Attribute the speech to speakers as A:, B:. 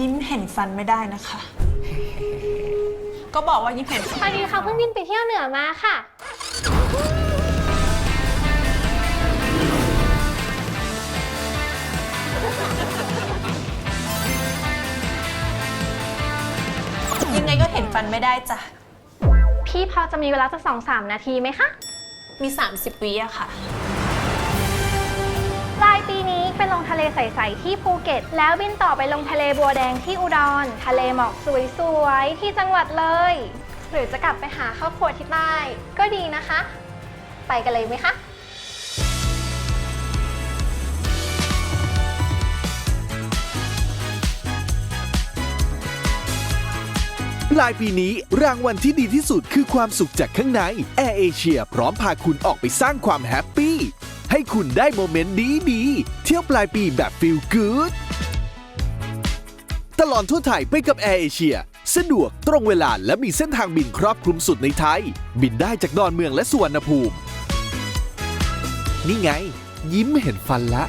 A: ยิ้มเห็นฟันไม่ได้นะคะ ก็บอกว่ายิ้มเห็นฟัน
B: สวัสดีค่ะเพิ่งบินไปเที่ยวเหนือมาค่ะ
A: ยังไงก็เห็นฟันไม่ได้จ้ะ
B: พี่พอจะมีเวลาสักสองสามนาทีไหมคะ
A: มี 30วิอะค่ะ
B: ปลายปีนี้ไปลงทะ เลใสๆที่ภูเก็ต แล้วบินต่อไปลงทะเลบัวแดงที่อุดร ทะเลหมอกสวยๆที่จังหวัดเลย หรือจะกลับไปหาครอบครัวที่ใต้ก็ดีนะคะ ไปกันเลยไหมคะ
C: ปลายปีนี้รางวัลที่ดีที่สุดคือความสุขจากข้างในแอร์เอเชียพร้อมพาคุณออกไปสร้างความแฮปปี้ ให้คุณได้โมเมนต์ดีๆ เที่ยวปลายปีแบบฟิลกู๊ดตลอดทั่วไทยไปกับแอร์เอเชียสะดวกตรงเวลาและมีเส้นทางบินครอบคลุมสุดในไทย บินได้จากดอนเมืองและสุวรรณภูมิ นี่ไง ยิ้มเห็นฟันละ